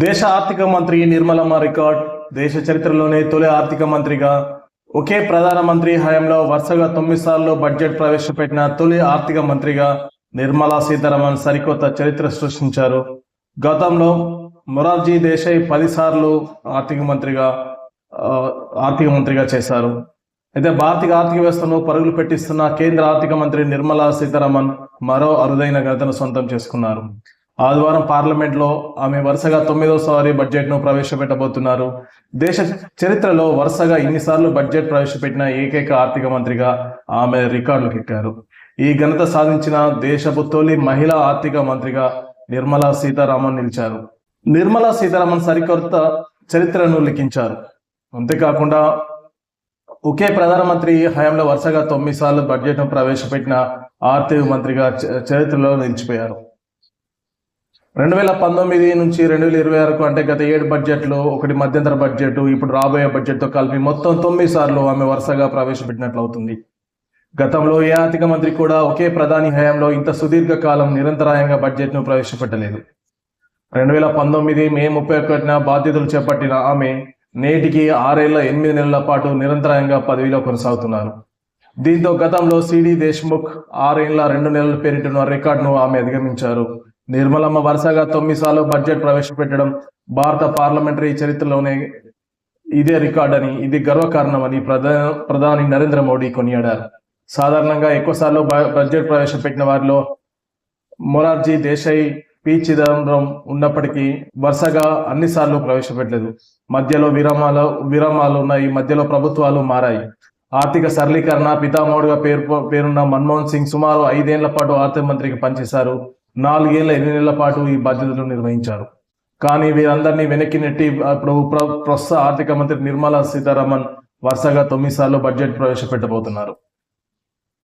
దేశ ఆర్థిక మంత్రి నిర్మలమ్మ రికార్డ్ దేశ చరిత్రలోనే తొలి ఆర్థిక మంత్రిగా. ఒకే ప్రధానమంత్రి హయాంలో వరుసగా తొమ్మిది సార్లు బడ్జెట్ ప్రవేశపెట్టిన తొలి ఆర్థిక మంత్రిగా నిర్మలా సీతారామన్ సరికొత్త చరిత్ర సృష్టించారు. గతంలో మొరార్జీ దేశాయ్ పదిసార్లు ఆర్థిక మంత్రిగా ఆర్థిక మంత్రిగా చేశారు. అయితే భారతీయ ఆర్థిక వ్యవస్థను పరుగులు పెట్టిస్తున్న కేంద్ర ఆర్థిక మంత్రి నిర్మలా సీతారామన్ మరో అరుదైన ఘనతను సొంతం చేసుకున్నారు. ఆదివారం పార్లమెంట్లో ఆమె వరుసగా తొమ్మిదోసారి బడ్జెట్ను ప్రవేశపెట్టబోతున్నారు. దేశ చరిత్రలో వరుసగా ఇన్నిసార్లు బడ్జెట్ ప్రవేశపెట్టిన ఏకైక ఆర్థిక మంత్రిగా ఆమె రికార్డులు ఎక్కారు ఈ ఘనత సాధించిన దేశపు తొలి మహిళా ఆర్థిక మంత్రిగా నిర్మలా సీతారామన్ నిలిచారు. నిర్మలా సీతారామన్ సరికొత్త చరిత్రను లిఖించారు. అంతేకాకుండా ఒకే ప్రధానమంత్రి హయాంలో వరుసగా తొమ్మిది సార్లు బడ్జెట్ను ప్రవేశపెట్టిన ఆర్థిక మంత్రిగా చరిత్రలో నిలిచిపోయారు. రెండు వేల పంతొమ్మిది నుంచి రెండు వేల ఇరవై వరకు అంటే గత ఏడు బడ్జెట్లు ఒకటి మధ్యంతర బడ్జెట్ ఇప్పుడు రాబోయే బడ్జెట్తో కలిపి మొత్తం తొమ్మిది సార్లు ఆమె వరుసగా ప్రవేశపెట్టినట్లు అవుతుంది గతంలో ఏ ఆర్థిక మంత్రి కూడా ఒకే ప్రధాని హయాంలో ఇంత సుదీర్ఘ కాలం నిరంతరాయంగా బడ్జెట్ను ప్రవేశపెట్టలేదు. రెండు వేల పంతొమ్మిది మే ముప్పై ఒకటిన బాధ్యతలు చేపట్టిన ఆమె నేటికి ఆరేళ్ళ ఎనిమిది నెలల పాటు నిరంతరాయంగా పదవిలో కొనసాగుతున్నారు. దీంతో గతంలో సిడి దేశ్ముఖ్ ఆరేళ్ళ రెండు నెలల పేరిట రికార్డును ఆమె అధిగమించారు. నిర్మలమ్మ వరుసగా తొమ్మిది సార్లు బడ్జెట్ ప్రవేశపెట్టడం భారత పార్లమెంటరీ చరిత్రలోనే ఇదే రికార్డ్ అని ఇది గర్వకారణమని ప్రధా ప్రధాని నరేంద్ర మోడీ కొనియాడారు. సాధారణంగా ఎక్కువసార్లు బడ్జెట్ ప్రవేశపెట్టిన వారిలో మొరార్జీ దేశాయ్ పి. చిదంబరం ఉన్నప్పటికీ వరుసగా అన్ని సార్లు ప్రవేశపెట్టలేదు. మధ్యలో విరామాలు విరామాలు ఉన్నాయి మధ్యలో ప్రభుత్వాలు మారాయి. ఆర్థిక సరళీకరణ పితామహుడుగా పేరు పేరున్న మన్మోహన్ సింగ్ సుమారు ఐదేళ్ళ పాటు ఆర్థిక మంత్రికి పనిచేశారు. నాలుగేళ్ళ ఎనిమిది నెలల పాటు ఈ బాధ్యతలు నిర్వహించారు. కానీ వీరందరినీ వెనక్కి నెట్టి ఇప్పుడు ప్రస్తుత ఆర్థిక మంత్రి నిర్మలా సీతారామన్ వరుసగా తొమ్మిది సార్లు బడ్జెట్ ప్రవేశపెట్టబోతున్నారు.